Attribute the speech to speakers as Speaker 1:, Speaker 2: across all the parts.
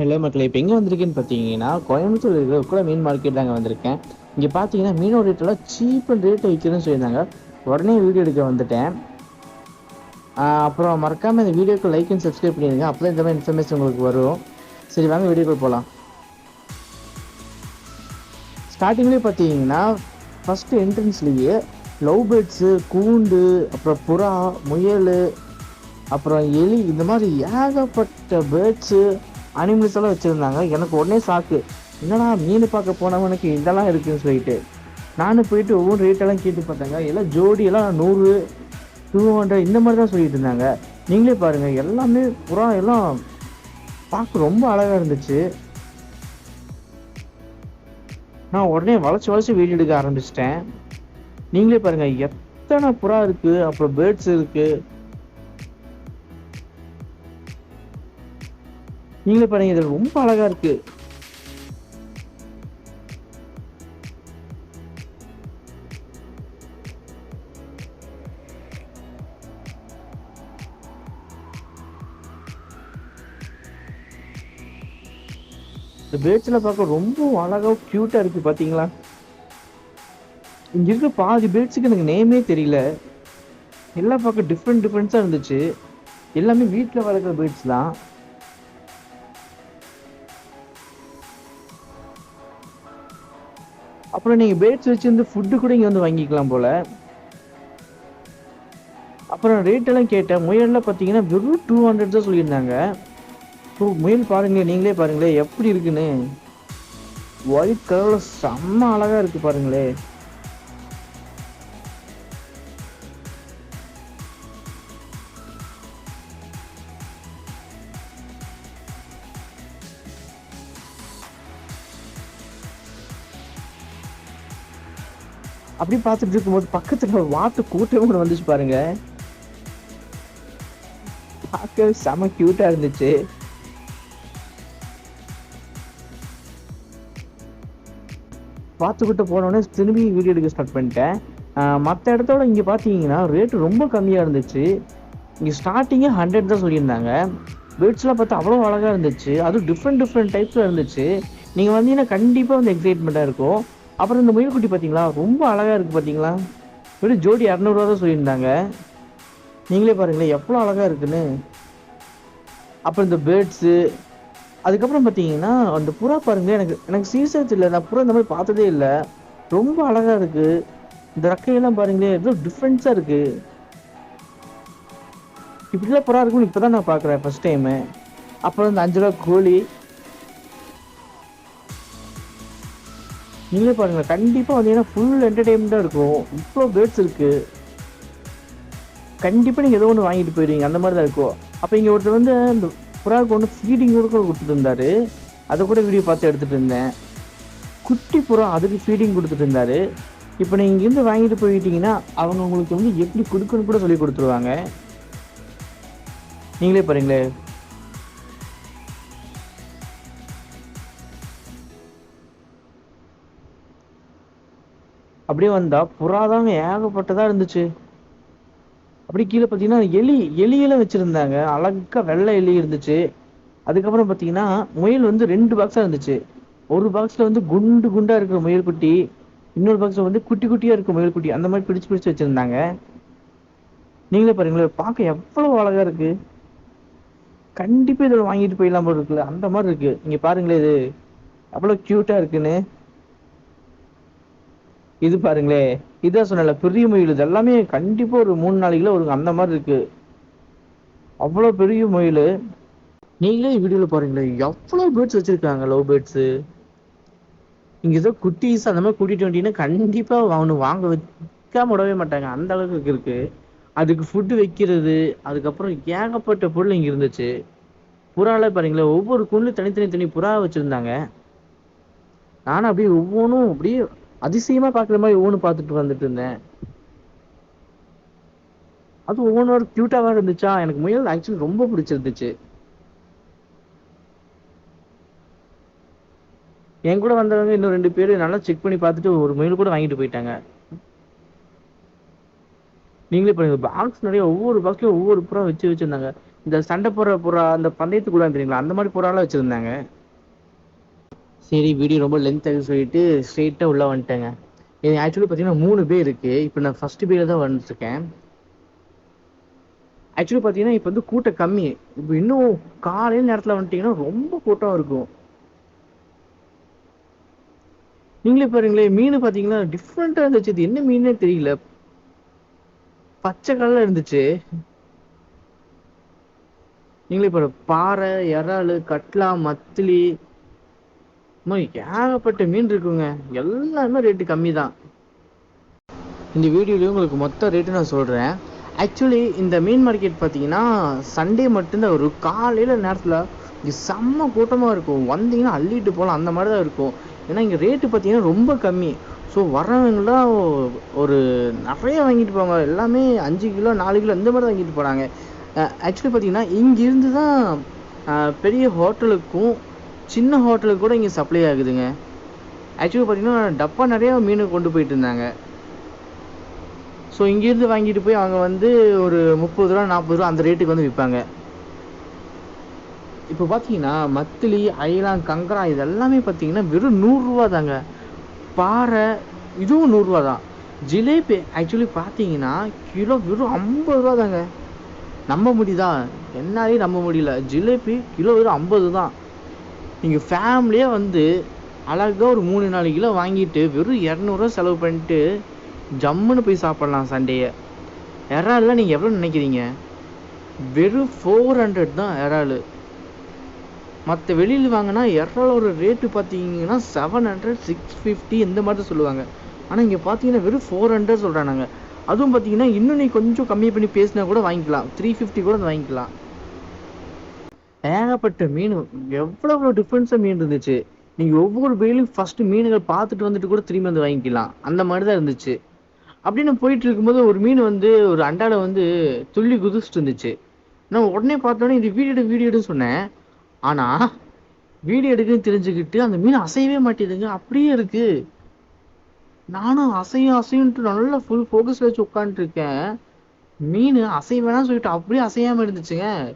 Speaker 1: Hello மக்கள். இப்போ எங்கே வந்திருக்கேன்னு பார்த்தீங்கன்னா கோயம்புத்தூர் இருக்கிற கூட மீன் மார்க்கெட் தாங்க வந்திருக்கேன். இங்கே பார்த்தீங்கன்னா மீனோட ரேட்டெல்லாம் சீப் அண்ட் ரேட்டை விற்கிறதுன்னு சொல்லியிருந்தாங்க. உடனே வீடியோ எடுக்க வந்துட்டேன். அப்புறம் மறக்காமல் இந்த வீடியோக்கு லைக் அண்ட் சப்ஸ்கிரைப் பண்ணிடுங்க. அப்போ இந்த மாதிரி இன்ஃபர்மேஷன் உங்களுக்கு வரும். சரி வாங்க வீடியோக்குள்ள போகலாம் ஸ்டார்டிங்லேயே பார்த்தீங்கன்னா ஃபஸ்ட்டு என்ட்ரன்ஸ்லேயே லவ் பேர்ட்ஸு கூண்டு அப்புறம் புறா முயல் அப்புறம் எலி இந்த மாதிரி ஏகப்பட்ட பேர்ட்ஸு அனிமல்ஸ் எல்லாம் வச்சுருந்தாங்க. எனக்கு உடனே சாக்கு என்னடா மீன் பார்க்க போனவனுக்கு இதெல்லாம் இருக்குன்னு சொல்லிட்டு. நானும் போயிட்டு ஒவ்வொரு ரேட்டெல்லாம் கேட்டு பார்த்தாங்க. எல்லாம் ஜோடியெல்லாம் நூறு டூ ஹண்ட்ரட் இந்த மாதிரி தான் சொல்லிட்டு இருந்தாங்க. நீங்களே பாருங்கள் எல்லாமே புறா எல்லாம் பார்க்க ரொம்ப அழகாக இருந்துச்சு. நான் உடனே வளைச்சு வளைச்சு வீடியோ எடுக்க ஆரம்பிச்சிட்டேன். நீங்களே பாருங்கள் எத்தனை புறா இருக்குது அப்புறம் பேர்ட்ஸ் இருக்குது நீங்களே பாருங்க இது ரொம்ப அழகா இருக்கு. இந்த பேர்ட்ஸ்ல பார்க்க ரொம்ப அழகா கியூட்டா இருக்கு பாத்தீங்களா? இங்க இருக்க பாதி பேர்ட்ஸுக்கு எனக்கு நேமே தெரியல. எல்லாம் பார்க்க டிஃப்ரெண்ட் டிஃப்ரெண்ட்ஸா இருந்துச்சு. எல்லாமே வீட்டில் வளர்க்குற பேர்ட்ஸ் தான். அப்புறம் நீங்க பேட்ஸ் வச்சிருந்து ஃபுட்டு கூட இங்க வந்து வாங்கிக்கலாம் போல. அப்புறம் ரேட் எல்லாம் கேட்டேன். முயல்லாம் பார்த்தீங்கன்னா வெறும் டூ ஹண்ட்ரட் தான் சொல்லியிருந்தாங்க. ஸோ முயல் பாருங்களேன் நீங்களே பாருங்களேன் எப்படி இருக்குன்னு. ஒயிட் கலரில் செம்ம அழகாக இருக்குது பாருங்களே அப்படி பார்த்துட்டு இருக்கும்போது பக்கத்துல ஒரு வாத்து கூட்டம் ஒன்று வந்துச்சு பாருங்க. பார்க்க செம கியூட்டா இருந்துச்சு. பார்த்துக்கிட்டு போனோடனே திரும்பி வீடியோ எடுக்க ஸ்டார்ட் பண்ணிட்டேன். மற்ற இடத்தோட இங்கே பார்த்தீங்கன்னா ரேட்டு ரொம்ப கம்மியாக இருந்துச்சு. இங்கே ஸ்டார்டிங்கே ஹண்ட்ரட் தான் சொல்லியிருந்தாங்க. பேர்ட்ஸ்லாம் பார்த்தா அவ்வளோ அழகாக இருந்துச்சு. அதுவும் டிஃப்ரெண்ட் டிஃப்ரெண்ட் டைப்ஸில் இருந்துச்சு. நீங்கள் வந்தீங்கன்னா கண்டிப்பாக வந்து எக்ஸைட்மெண்ட்டாக இருக்கும். அப்புறம் இந்த முயல்குட்டி பார்த்தீங்களா ரொம்ப அழகாக இருக்குது பார்த்தீங்களா வெறும் ஜோடி இரநூறுவா தான் சொல்லியிருந்தாங்க. நீங்களே பாருங்களேன் எவ்வளோ அழகாக இருக்குன்னு. அப்புறம் இந்த பேர்ட்ஸு அதுக்கப்புறம் பார்த்தீங்கன்னா அந்த புறா பாருங்களேன் எனக்கு எனக்கு சீசன்ஸ் இல்லை நான் புறா இந்த மாதிரி பார்த்ததே இல்லை. ரொம்ப அழகாக இருக்குது இந்த ரெக்கையெல்லாம் பாருங்களேன் எவ்வளோ டிஃப்ரென்ஸாக இருக்குது இப்படிலாம் புறா இருக்கும்னு இப்போ தான் நான் பார்க்குறேன் ஃபர்ஸ்ட் டைமு அப்புறம் இந்த அஞ்சு ரூபா கோழி நீங்களே பாருங்க கண்டிப்பாக வந்தீங்கன்னா ஃபுல் என்டர்டெயின்மெண்ட்டாக இருக்கும். இவ்வளோ பேர்ட்ஸ் இருக்கு. கண்டிப்பாக நீங்கள் ஏதோ ஒன்று வாங்கிட்டு போயிடுவீங்க அந்த மாதிரி தான் இருக்கும். அப்போ இங்கே ஒருத்தர் வந்து இந்த புறாவுக்கு ஒன்று ஃபீடிங் கூட கொடுத்துட்டு இருந்தாரு. அதை கூட வீடியோ பார்த்து எடுத்துட்டு இருந்தேன். குட்டி புறா அதுக்கு ஃபீடிங் கொடுத்துட்டு இருந்தாரு. இப்போ நீங்கள் இங்கேருந்து வாங்கிட்டு போயிட்டீங்கன்னா அவங்க உங்களுக்கு வந்து எப்படி கொடுக்கணும் கூட சொல்லி கொடுத்துருவாங்க. நீங்களே பாருங்களேன். அப்படியே வந்தா புறாதாங்க ஏகப்பட்டதா இருந்துச்சு. அப்படி கீழே பார்த்தீங்கன்னா எலி எலியெல்லாம் வச்சிருந்தாங்க. அழகா வெள்ளை எலி இருந்துச்சு. அதுக்கப்புறம் பார்த்தீங்கன்னா முயல் வந்து ரெண்டு பாக்ஸா இருந்துச்சு. ஒரு பாக்ஸ்ல வந்து குண்டு குண்டா இருக்கிற முயல் குட்டி இன்னொரு பாக்ஸ்ல வந்து குட்டி குட்டியா இருக்கிற முயல் குட்டி அந்த மாதிரி பிடிச்சு பிடிச்சு வச்சிருந்தாங்க. நீங்களே பாருங்களேன் பார்க்க எவ்வளவு அழகா இருக்கு. கண்டிப்பா இதில் வாங்கிட்டு போயிடலாம் போல இருக்குல்ல. அந்த மாதிரி இருக்கு. நீங்க பாருங்களேன் இது. எவ்வளவு கியூட்டா இருக்குன்னு. இது பாருங்களே இதான் சொன்னல பெரிய முயல். இது எல்லாமே கண்டிப்பா ஒரு மூணு நாளைக்குள்ள ஒரு அந்த மாதிரி இருக்கு. அவ்வளோ பெரிய முயல். நீங்களே வீடியோல பாருங்களேன் எவ்வளவு பேர்ட்ஸ் வச்சிருக்காங்க லவ் பேர்ட்ஸ்? இங்க ஏதோ குட்டீஸ் அந்த மாதிரி கூட்டிட்டு வந்தீங்கன்னா கண்டிப்பா அவனு வாங்க வைக்காம விடவே மாட்டாங்க. அந்த அளவுக்கு இருக்கு. அதுக்கு ஃபுட்டு வைக்கிறது அதுக்கப்புறம் ஏகப்பட்ட பொருள் இங்க இருந்துச்சு. புறால பாருங்களேன் ஒவ்வொரு குண்டு தனித்தனி தனி புறா வச்சிருந்தாங்க. நானும் அப்படியே ஒவ்வொன்றும் அப்படியே அதிசயமா பாக்குற மாதிரி ஒவ்வொன்று பார்த்துட்டு வந்துட்டு இருந்தேன். அது ஒவ்வொன்றோட கியூட்டாவா இருந்துச்சா? எனக்கு முயல் ஆக்சுவலி ரொம்ப பிடிச்சிருந்துச்சு. என் கூட வந்தவங்க இன்னும் ரெண்டு பேர் நல்லா செக் பண்ணி பார்த்துட்டு ஒரு முயல் கூட வாங்கிட்டு போயிட்டாங்க. நீங்களே பாருங்க பாக்ஸ் நிறைய ஒவ்வொரு பாக்ஸ்லயும் ஒவ்வொரு புறா வச்சு வச்சிருந்தாங்க. இந்த சண்டை போற புறா அந்த பந்தயத்துக்குள்ள தெரியுங்களா? அந்த மாதிரி புறாலாம் வச்சிருந்தாங்க. சரி வீடியோ ரொம்ப லென்த் ஆகுது சொல்லிட்டு ஸ்ட்ரெயிட்டாக உள்ளே வந்துட்டேங்க. இது ஆக்சுவலி பார்த்தீங்கன்னா மூணு பேர் இருக்குது இப்போ நான் ஃபஸ்ட்டு பேர் தான் வந்துட்டுருக்கேன். ஆக்சுவலி பார்த்தீங்கன்னா இப்போ வந்து கூட்டம் கம்மி. இப்போ இன்னும் காலையில் நேரத்தில் வந்துட்டீங்கன்னா ரொம்ப கூட்டம் இருக்கும். நீங்களே பாருங்களேன் மீன் பார்த்தீங்கன்னா டிஃப்ரெண்ட்டாக இருந்துச்சு. இது என்ன மீனே தெரியல. பச்சை கலர்ல இருந்துச்சு. நீங்களே பாரு பாறை இறாலு கட்லா மத்திலி ஏகப்பட்ட மீன் இருக்குங்க. எல்லாமே ரேட்டு கம்மி தான் இந்த வீடியோலயும் உங்களுக்கு மொத்த ரேட்டு நான் சொல்றேன். ஆக்சுவலி இந்த மீன் மார்க்கெட் பார்த்தீங்கன்னா சண்டே மட்டும்தான் வரும். காலையில் நேரத்தில் இங்கே செம்ம கூட்டமாக இருக்கும். வந்தீங்கன்னா அள்ளிட்டு போகலாம் அந்த மாதிரி தான் இருக்கும். ஏன்னா இங்கே ரேட்டு பார்த்தீங்கன்னா ரொம்ப கம்மி. ஸோ வர்றவங்களாம் ஒரு நிறைய வாங்கிட்டு போவாங்க. எல்லாமே அஞ்சு கிலோ நாலு கிலோ இந்த மாதிரி தான் வாங்கிட்டு போகிறாங்க ஆக்சுவலி பார்த்தீங்கன்னா இங்கிருந்து தான் பெரிய ஹோட்டலுக்கும் சின்ன ஹோட்டலுக்கு கூட இங்கே சப்ளை ஆகுதுங்க. ஆக்சுவலி பார்த்தீங்கன்னா டப்பா நிறையா மீன் கொண்டு போயிட்டு இருந்தாங்க. ஸோ இங்கேருந்து வாங்கிட்டு போய் அவங்க வந்து ஒரு முப்பது ரூபா நாற்பது ரூபா அந்த ரேட்டுக்கு வந்து விற்பாங்க. இப்போ பார்த்தீங்கன்னா மத்திலி ஐலாம் கங்கரா இதெல்லாமே பார்த்தீங்கன்னா வெறும் நூறுரூவா தாங்க. பாறை இதுவும் நூறுரூவா தான். ஜிலேபி ஆக்சுவலி பார்த்தீங்கன்னா கிலோ வெறும் ஐம்பது ரூபா தாங்க. நம்ப முடியுதா? என்னாலே நம்ப முடியல. ஜிலேபி கிலோ வெறும் ஐம்பது தான். நீங்கள் ஃபேமிலியாக வந்து அழகாக ஒரு மூணு நாலு கிலோ வாங்கிட்டு வெறும் இரநூறுவா செலவு பண்ணிட்டு ஜம்முன்னு போய் சாப்பிட்லாம் சண்டேயை இறால்லாம் நீங்கள் எவ்வளோ நினைக்கிறீங்க? வெறும் ஃபோர் ஹண்ட்ரட் தான் இறால். மற்ற வெளியில் வாங்கினா இறாலோட ரேட்டு பார்த்தீங்கன்னா செவன் ஹண்ட்ரட் சிக்ஸ் ஃபிஃப்டி இந்த மாதிரி தான் சொல்லுவாங்க. ஆனால் இங்கே பார்த்தீங்கன்னா வெறும் ஃபோர் ஹண்ட்ரட் சொல்கிறாங்க அதுவும் பார்த்தீங்கன்னா இன்னும் நீ கொஞ்சம் கம்மி பண்ணி பேசினா கூட வாங்கிக்கலாம். த்ரீ ஃபிஃப்டி கூட வாங்கிக்கலாம். ஏகப்பட்ட மீன் எவ்வளவு எவ்வளோ டிஃப்ரென்ஸாக மீன் இருந்துச்சு. நீங்கள் ஒவ்வொரு பெயிலும் ஃபஸ்ட்டு மீன்கள் பார்த்துட்டு வந்துட்டு கூட திரும்பி வந்து வாங்கிக்கலாம். அந்த மாதிரி தான் இருந்துச்சு. அப்படின்னு போயிட்டு இருக்கும்போது ஒரு மீன் வந்து ஒரு அண்டால வந்து துள்ளி குதிச்சுட்டு இருந்துச்சு. நான் உடனே பார்த்தோன்னே இது வீடியோ எடு வீடியோ எடுன்னு சொன்னேன். ஆனால் வீடியோ எடுக்குன்னு தெரிஞ்சுக்கிட்டு அந்த மீன் அசையவே மாட்டேதுங்க அப்படியே இருக்கு. நானும் அசையும் அசையும்ட்டு நல்லா ஃபுல் ஃபோக்கஸ் வச்சு உட்காந்துருக்கேன் மீன் அசைய சொல்லிட்டு அப்படியே அசையாம இருந்துச்சுங்க.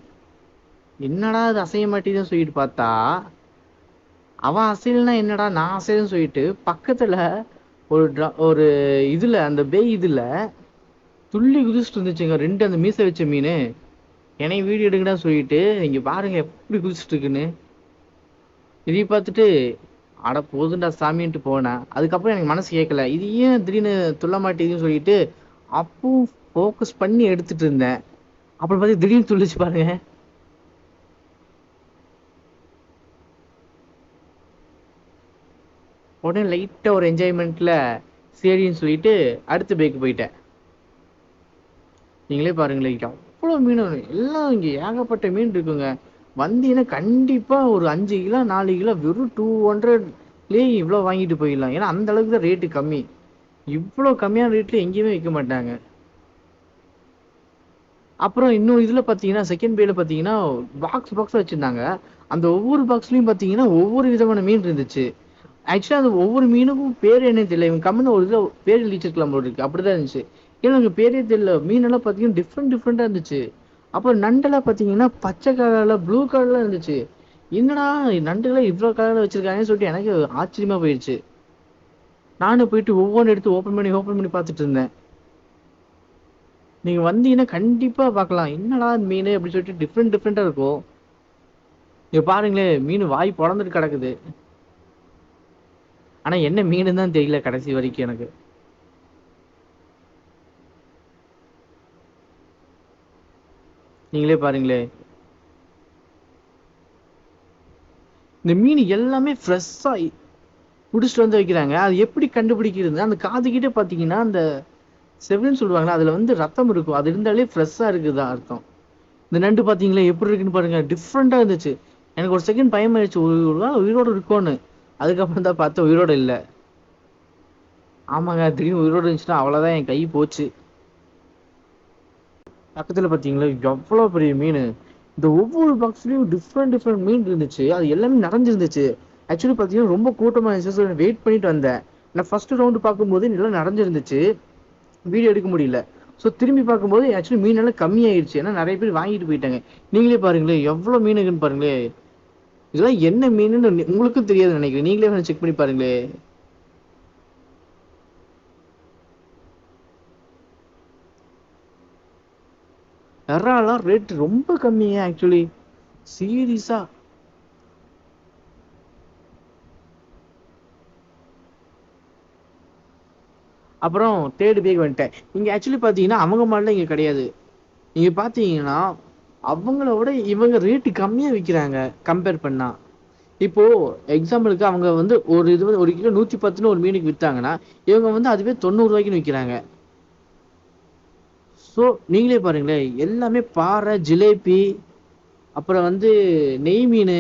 Speaker 1: என்னடா இது அசைய மாட்டேதுன்னு சொல்லிட்டு பார்த்தா அவன் அசையலைன்னா என்னடா நான் அசையன்னு சொல்லிட்டு பக்கத்துல ஒரு ஒரு இதுல அந்த பேய் இதுல துள்ளி குதிச்சுட்டு இருந்துச்சுங்க. ரெண்டு அந்த மீசை வச்ச மீன். என்னை வீடியோ எடுங்கடா சொல்லிட்டு இங்க பாருங்க எப்படி குதிச்சுட்டு இருக்குன்னு. இதை பார்த்துட்டு அட போதுண்டா சாமின்ட்டு போனேன். அதுக்கப்புறம் எனக்கு மனசு கேட்கல. இது ஏன் திடீர்னு துள்ள மாட்டேங்குதுன்னு சொல்லிட்டு அப்பவும் ஃபோக்கஸ் பண்ணி எடுத்துட்டு இருந்தேன். அப்புறம் பார்த்து திடீர்னு துள்ளிச்சு பாருங்க. உடனே லைட்டாக ஒரு என்ஜாய்மெண்ட்டில் சரின்னு சொல்லிட்டு அடுத்த பேக்கு போயிட்டேன். நீங்களே பாருங்களேன் அவ்வளோ மீன் எல்லாம் இங்கே ஏகப்பட்ட மீன் இருக்குங்க. வந்தீங்கன்னா கண்டிப்பாக ஒரு அஞ்சு கிலோ நாலு கிலோ வெறும் டூ ஹண்ட்ரட்லேயே இவ்வளோ வாங்கிட்டு போயிடலாம். ஏன்னா அந்த அளவுக்கு தான் ரேட்டு கம்மி. இவ்வளோ கம்மியான ரேட்டில் எங்கேயுமே விற்க மாட்டாங்க. அப்புறம் இன்னும் இதில் பார்த்தீங்கன்னா செகண்ட் பேல பார்த்தீங்கன்னா பாக்ஸ் பாக்ஸ் வச்சுருந்தாங்க. அந்த ஒவ்வொரு பாக்ஸ்லையும் பார்த்தீங்கன்னா ஒவ்வொரு விதமான மீன் இருந்துச்சு. ஆக்சுவலாக அந்த ஒவ்வொரு மீனுக்கும் பேர் என்ன தெரியல. இவங்க கம்மின்னு ஒரு இதில் பேர் எழுதிச்சிருக்கலாம் போல இருக்கு. அப்படிதான் இருந்துச்சு. ஏன்னா எனக்கு பேரே தெரியல. மீனெல்லாம் பார்த்தீங்கன்னா டிஃப்ரெண்ட் டிஃப்ரெண்ட்டாக இருந்துச்சு. அப்புறம் நண்டெல்லாம் பார்த்தீங்கன்னா பச்சை கலரில் ப்ளூ கலரில் இருந்துச்சு. என்னடா நண்டுகளை இவ்வளோ கலரில் வச்சிருக்காங்கன்னு சொல்லிட்டு எனக்கு ஆச்சரியமா போயிடுச்சு நானும் போயிட்டு ஒவ்வொன்று எடுத்து ஓப்பன் பண்ணி ஓப்பன் பண்ணி பார்த்துட்டு இருந்தேன். நீங்கள் வந்தீங்கன்னா கண்டிப்பாக பார்க்கலாம். என்னடா மீன் அப்படின்னு சொல்லிட்டு டிஃப்ரெண்ட் டிஃப்ரெண்ட்டாக இருக்கும். இங்கே பாருங்களேன் மீன் வாய் பிறந்துட்டு கிடக்குது. ஆனா என்ன மீன் தான் தெரியல கடைசி வரைக்கும் எனக்கு. நீங்களே பாருங்களே. இந்த மீன் எல்லாமே ஃப்ரெஷ்ஷா பிடிச்சிட்டு வந்து வைக்கிறாங்க. அது எப்படி கண்டுபிடிக்கிறது? அந்த காது பார்த்தீங்கன்னா அந்த செவன் சொல்லுவாங்களா அதில் வந்து ரத்தம் இருக்கும். அது இருந்தாலே ஃப்ரெஷ்ஷாக இருக்குதா அர்த்தம். இந்த நண்டு பார்த்தீங்களா எப்படி இருக்குன்னு பாருங்க. டிஃப்ரெண்ட்டாக இருந்துச்சு. எனக்கு ஒரு செகண்ட் பயம் ஆயிடுச்சு உயிரோட இருக்கும்னு அதுக்கப்புறம் தான் பார்த்தா உயிரோட இல்லை. ஆமாங்க திடீர்னு உயிரோடு இருந்துச்சுன்னா அவ்வளோதான் என் கை போச்சு. பக்கத்தில் பார்த்தீங்களா எவ்வளோ பெரிய மீன். இந்த ஒவ்வொரு பாக்ஸ்லேயும் டிஃப்ரெண்ட் டிஃப்ரெண்ட் மீன் இருந்துச்சு. அது எல்லாமே நிறைஞ்சிருந்துச்சு. ஆக்சுவலி பார்த்தீங்கன்னா ரொம்ப கூட்டமாக இருந்துச்சு. வெயிட் பண்ணிட்டு வந்தேன். நான் ஃபர்ஸ்ட் ரவுண்டு பார்க்கும்போது எல்லாம் நிறைஞ்சிருந்துச்சு. வீடியோ எடுக்க முடியல. ஸோ திரும்பி பார்க்கும்போது ஆக்சுவலி மீன் எல்லாம் கம்மியாயிடுச்சு ஏன்னா நிறைய பேர் வாங்கிட்டு போயிட்டாங்க. நீங்களே பாருங்களேன் எவ்வளோ மீனுக்குன்னு பாருங்களேன். இதெல்லாம் என்ன மீனுன்னு உங்களுக்கும் தெரியாது நினைக்கிறேன். நீங்களே செக் பண்ணி பாருங்களே. எறாலாம் ரேட் ரொம்ப கம்மி ஆக்சுவலி சீரியஸா. அப்புறம் தேர்டு பேக் வந்துட்டேன். இங்க ஆக்சுவலி பாத்தீங்கன்னா அவங்க மாடல இங்க கிடையாது. நீங்க பாத்தீங்கன்னா அவங்கள விட இவங்க ரேட்டு கம்மியா விற்கிறாங்க கம்பேர் பண்ணா. இப்போ எக்ஸாம்பிளுக்கு அவங்க வந்து ஒரு இது வந்து ஒரு கிலோ நூத்தி பத்துன்னு ஒரு மீனுக்கு வித்தாங்கன்னா இவங்க வந்து அதுவே தொண்ணூறு ரூபாய்க்குன்னு ஸோ நீங்களே பாருங்களேன் எல்லாமே பாறை ஜிலேபி அப்புறம் வந்து நெய் மீன்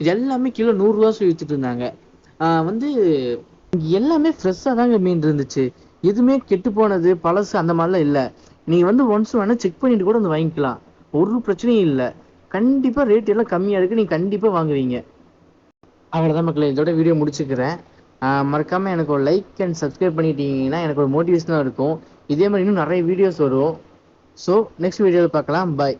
Speaker 1: இது எல்லாமே கிலோ நூறுரூவா சொல்லி வித்துட்டு இருந்தாங்க. வந்து எல்லாமே ஃப்ரெஷ்ஷாக தாங்க மீன் இருந்துச்சு. எதுவுமே கெட்டு போனது பழசு அந்த மாதிரிலாம் இல்லை. நீங்கள் வந்து ஒன்ஸ் வேணால் செக் பண்ணிட்டு கூட வந்து வாங்கிக்கலாம். ஒரு பிரச்சனையும் இல்லை. கண்டிப்பாக ரேட் எல்லாம் கம்மியாக இருக்குது நீங்கள் கண்டிப்பாக வாங்குவீங்க. அவ்வளோதான் மக்களே. இதோட வீடியோ முடிச்சுக்கிறேன். மறக்காமல் எனக்கு ஒரு லைக் அண்ட் சப்ஸ்கிரைப் பண்ணிட்டீங்கன்னா எனக்கு ஒரு மோட்டிவேஷனாக இருக்கும். இதே மாதிரி இன்னும் நிறைய வீடியோஸ் வரும். ஸோ நெக்ஸ்ட் வீடியோவில் பார்க்கலாம். பாய்